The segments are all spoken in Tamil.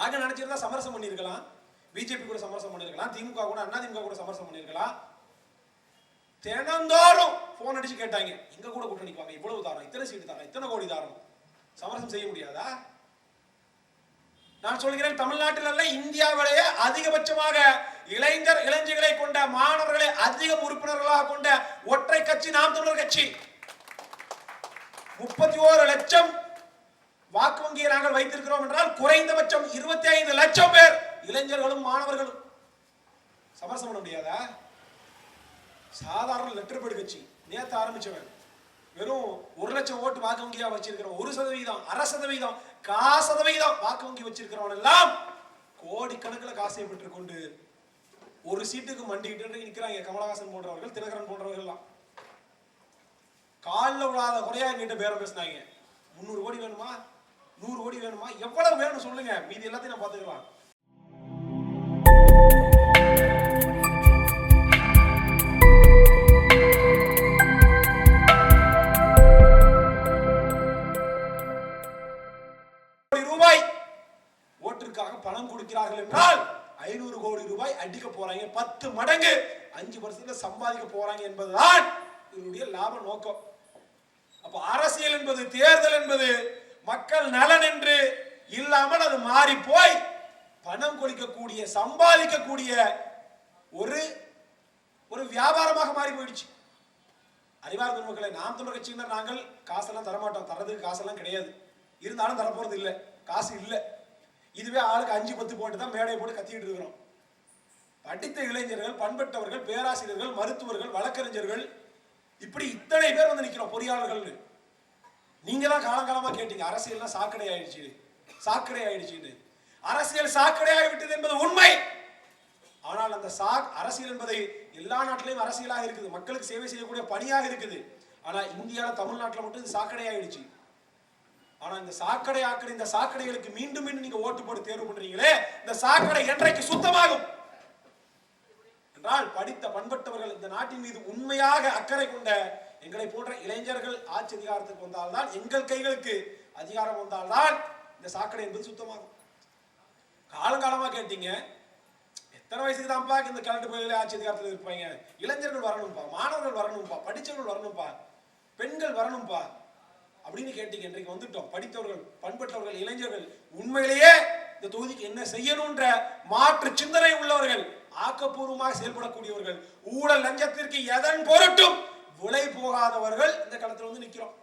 நாங்கள் நினைச்சிருந்தா சமரசம் பண்ணியிருக்கலாம். பிஜேபி கூட சமரசம் பண்ணியிருக்கலாம். திமுக கூட அண்ணா திமுக கூட சமரசம் பண்ணியிருக்கலாம். தினந்தோறும் ஃபோன் அடிச்சு கேட்டாங்க. எங்க கூட கூட்ட வாங்க இவ்வளவு தாரம் இத்தனை சீட்டு தாரம் இத்தனை கோடி தாரம். சமரசம் செய்ய முடியாதா? நான் சொல்கிறேன் தமிழ்நாட்டில் இந்தியாவிலேயே அதிகபட்சமாக இளைஞர் இளைஞர்களை கொண்ட மாணவர்களை அதிக உறுப்பினர்களாக கொண்ட ஒற்றை கட்சி நாம் தமிழர் கட்சி. முப்பத்தி ஓரு லட்சம் வாக்கு வங்கியை நாங்கள் வைத்திருக்கிறோம் என்றால் குறைந்தபட்சம் இருபத்தி ஐந்து லட்சம் பேர் இளைஞர்களும் மாணவர்களும் சமரசம் பண்ண முடியாதா? சாதாரண லெட்டர் பேடு கட்சி. நேத்து ஆரம்பிச்சவன். வெறும் ஒரு லட்சம் ஓட்டு வாக்கு வங்கியா வச்சிருக்கிறோம் ஒரு சதவீதம் அரை சதவீதம் கா சதவீதம் வாக்கு வங்கி வச்சிருக்கிறவன் எல்லாம் கோடிக்கணக்கில் காசை பெற்றுக் கொண்டு ஒரு சீட்டுக்கு மண்டிக்கிட்டு நிற்கிறாங்க கமலஹாசன் போன்றவர்கள் தினகரன் போன்றவர்கள் எல்லாம். காலில் விழாத குறையா எங்கிட்ட பேரம் பேசினாங்க. முந்நூறு கோடி வேணுமா? நூறு கோடி வேணுமா? எவ்வளவு வேணும் சொல்லுங்க. மீதி எல்லாத்தையும் நான் பார்த்துக்கலாம். கோடி ரூபாய். பணம் கொடுக்கிறார்கள் என்றால் ஐநூறு கோடி ரூபாய் அடிக்க போறாங்க. பத்து மடங்கு அஞ்சு வருஷத்துல சம்பாதிக்க போறாங்க என்பதுதான் இதனுடைய லாப நோக்கம். அப்ப அரசியல் என்பது தேர்தல் என்பது மக்கள் நலன் என்று இல்லாமல் அது மாறி போய் பணம் கொடுக்கக்கூடிய சம்பாதிக்கக்கூடிய ஒரு ஒரு வியாபாரமாக மாறி போயிடுச்சு. அறிவார்ந்த மக்களை நாம் தமிழர் கட்சியினர் நாங்கள் காசெல்லாம் தரமாட்டோம். தரதுக்கு காசெல்லாம் கிடையாது. இருந்தாலும் தரப்போறது இல்லை. காசு இல்லை. இதுவே ஆளுக்கு அஞ்சு பத்து போட்டு தான் மேடையை போட்டு கத்திக்கிட்டு இருக்கிறோம். படித்த இளைஞர்கள் பண்பட்டவர்கள் பேராசிரியர்கள் மருத்துவர்கள் வழக்கறிஞர்கள் இப்படி இத்தனை பேர் வந்து நிற்கிறோம் பொறியாளர்கள்னு. நீங்க தான் காலங்காலமா கேட்டீங்க அரசியல்லாம் சாக்கடை ஆயிடுச்சு சாக்கடை ஆயிடுச்சுன்னு. அரசியல் சாக்கடை ஆகிவிட்டது என்பது உண்மை. ஆனால் அந்த சா அரசியல் என்பதை எல்லா நாட்டிலையும் அரசியலாக இருக்குது. மக்களுக்கு சேவை செய்யக்கூடிய பணியாக இருக்குது. ஆனால் இந்தியாவில் தமிழ்நாட்டில் மட்டும் இது சாக்கடை ஆயிடுச்சு. ஆனால் இந்த சாக்கடை ஆக்கடை இந்த சாக்கடைகளுக்கு மீண்டும் மீண்டும் நீங்க ஓட்டு போட்டு தேர்வு பண்றீங்களே இந்த சாக்கடை என்றைக்கு சுத்தமாகும்? என்றால் படித்த பண்பட்டவர்கள் இந்த நாட்டின் மீது உண்மையாக அக்கறை கொண்ட எங்களை போன்ற இளைஞர்கள் ஆட்சி அதிகாரத்துக்கு வந்தால்தான் எங்கள் கைகளுக்கு அதிகாரம் வந்தால்தான் இந்த சாக்கடை என்பது சுத்தமாகும். காலங்காலமாக கேட்டீங்க எத்தனை வயசுக்கு தான்ப்பா இந்த கலெக்டர் பகுதியில் ஆட்சி அதிகாரத்தில் இருப்பாங்க? இளைஞர்கள் வரணும்ப்பா மாணவர்கள் வரணும்ப்பா படித்தவர்கள் வரணும்ப்பா பெண்கள் வரணும்ப்பா அப்படின்னு கேட்டீங்க. இன்றைக்கு வந்துட்டோம். படித்தவர்கள் பண்பட்டவர்கள் இளைஞர்கள் உண்மையிலேயே இந்த தொகுதிக்கு என்ன செய்யணும்ன்ற மாற்று சிந்தனை உள்ளவர்கள் ஆக்கப்பூர்வமாக செயல்படக்கூடியவர்கள் ஊழல் லஞ்சத்திற்கு எதன் பொருட்டும் இல்லாதவர்கள் இந்த களத்தில் வந்து நிற்கிறோம்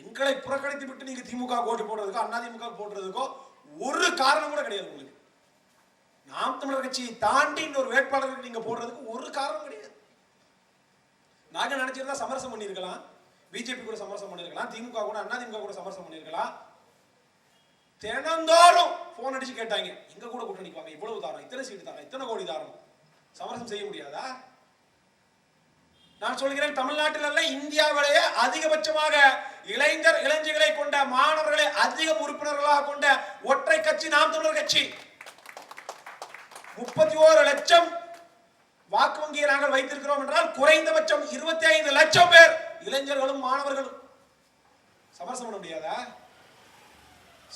எங்களை புறக்கணித்து விட்டு நீங்க திமுக ஓட்டு போடுறதுக்கோ அதிமுக போடுறதுக்கோ ஒரு காரணம் கூட கிடையாது உங்களுக்கு. நாம் தமிழர் கட்சியை தாண்டி இன்னொரு வேட்பாளருக்கு நீங்க போடுறதுக்கு ஒரு காரணம் கிடையாது. நாங்க நினைச்சிருந்தா சமரசம் பண்ணியிருக்கலாம். பிஜேபி கூட சமரசம் பண்ணியிருக்கலாம். திமுக கூட அதிமுக கூட சமரசம் பண்ணியிருக்கலாம். தினந்தோறும் போன் அடிச்சு கேட்டாங்க. எங்க கூட கூட்டணிக்கு வாங்க. இவ்வளவு தாரம் இத்தனை சீட்டு தாரம் இத்தனை கோடி தாரம். சமரசம் செய்ய முடியாதா? நான் சொல்கிறேன் தமிழ்நாட்டில் அல்ல இந்தியாவிலேயே அதிகபட்சமாக இளைஞர் இளைஞர்களை கொண்ட மாணவர்களை அதிக உறுப்பினர்களாக கொண்ட ஒற்றை கட்சி நாம் தமிழர் கட்சி. முப்பத்தி ஓரு லட்சம் வாக்கு வங்கியை நாங்கள் வைத்திருக்கிறோம் என்றால் குறைந்தபட்சம் இருபத்தி ஐந்து லட்சம் பேர் இளைஞர்களும் மாணவர்களும். சமரசம் பண்ண முடியாதா?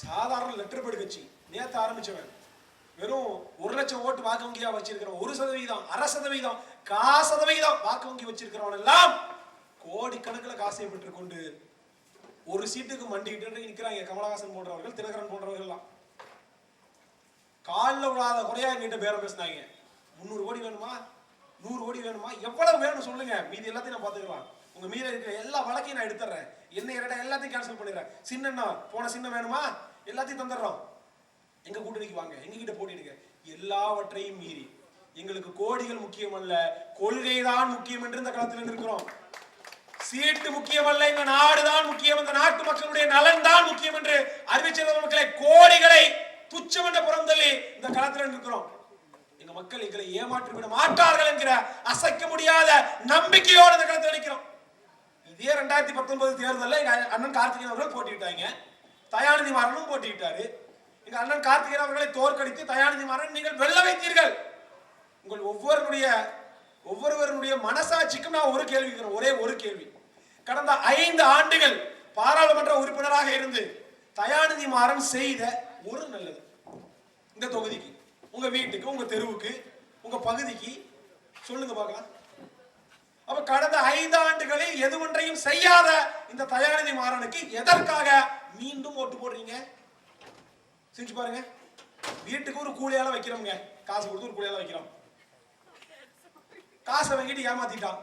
சாதாரண லெட்டர் பேடு கட்சி. நேத்து ஆரம்பிச்சவன். லட்சம் ஓட்டு வாக்கு வங்கியா வச்சிருக்கிறோம் ஒரு சதவீதம் அரை சதவீதம் கா சதவீதம் வாக்கு வங்கி வச்சிருக்கிறவன் எல்லாம் கோடிக்கணக்கில் காசை பெற்றுக் கொண்டு ஒரு சீட்டுக்கு மண்டிக்கிட்டு நிற்கிறாங்க. கமலஹாசன் போன்றவர்கள் தினகரன் போன்றவர்கள் எல்லாம் காலில் விழாத குறையா எங்கிட்ட பேரம் பேசினாங்க. முந்நூறு கோடி வேணுமா? நூறு கோடி வேணுமா? எவ்வளவு வேணும் சொல்லுங்க. மீதி எல்லாத்தையும் நான் பார்த்துக்கலாம். உங்க மீதி இருக்கிற எல்லா வழக்கையும் நான் எடுத்துறேன். என்ன இரடா எல்லாத்தையும் கேன்சல் பண்ணிடுறேன். சின்னண்ணா போன சின்ன வேணுமா? எல்லாத்தையும் தந்துடுறோம். எங்க கூட்டணிக்கு வாங்க. எங்ககிட்ட போட்டிடுங்க எல்லாவற்றையும் மீறி. எங்களுக்கு கோடிகள் முக்கியம் அல்ல கொள்கை தான் முக்கியம் என்று இந்த களத்தில் இருக்கிறோம். சீட்டு முக்கியம் அல்ல இந்த நாடுதான் முக்கியம் இந்த நாட்டு மக்களுடைய நலன் தான் முக்கியம் என்று அறிவிச்ச மக்களை கோடிகளை துச்சம் என்ற புறந்தள்ளி இந்த களத்தில் இருக்கிறோம். எங்க மக்கள் எங்களை ஏமாற்றி விட மாட்டார்கள் என்கிற அசைக்க முடியாத நம்பிக்கையோடு இந்த களத்தில் நிற்கிறோம் இதே ரெண்டாயிரத்தி பத்தொன்பது தேர்தலில் எங்க அண்ணன் கார்த்திகேயன் அவர்கள் போட்டியிட்டாங்க. தயாநிதி மாறனும் போட்டியிட்டாரு. எங்க அண்ணன் கார்த்திகேயன் அவர்களை தோற்கடித்து தயாநிதி மாறன் நீங்கள் வெல்ல வைத்தீர்கள். உங்கள் ஒவ்வொருடைய ஒவ்வொருவருடைய மனசாட்சிக்கும் நான் ஒரு கேள்வி ஒரே ஒரு கேள்வி. கடந்த ஐந்து ஆண்டுகள் பாராளுமன்ற உறுப்பினராக இருந்து தயாநிதி மாறன் செய்த ஒரு நல்லது. இந்த தொகுதிக்கு உங்க வீட்டுக்கு உங்க தெருவுக்கு உங்க பகுதிக்கு சொல்லுங்க பார்க்கலாம். அப்ப கடந்த ஐந்து ஆண்டுகளில் எது ஒன்றையும் செய்யாத இந்த தயாநிதி மாறனுக்கு எதற்காக மீண்டும் ஓட்டு போடுறீங்க? சிரிச்சு பாருங்க. வீட்டுக்கு ஒரு கூலியால வைக்கிறோம்ங்க. காசு கொடுத்து ஒரு கூலியால வைக்கிறோம். காசை வாங்கிட்டு ஏமாத்திட்டான்.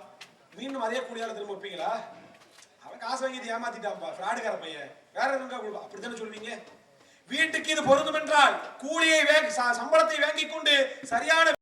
மீண்டும் அதே கூலியால திரும்ப வைப்பீங்களா? அவன் காசு வாங்கிட்டு ஏமாத்திட்டான்ப்பா. ஃப்ராடுக்கார பையன். வேற எதுவும் கொடுப்பா அப்படித்தானே சொல்வீங்க வீட்டுக்கு இது பொருந்தும் என்றால் கூலியை சம்பளத்தை வாங்கி கொண்டு சரியான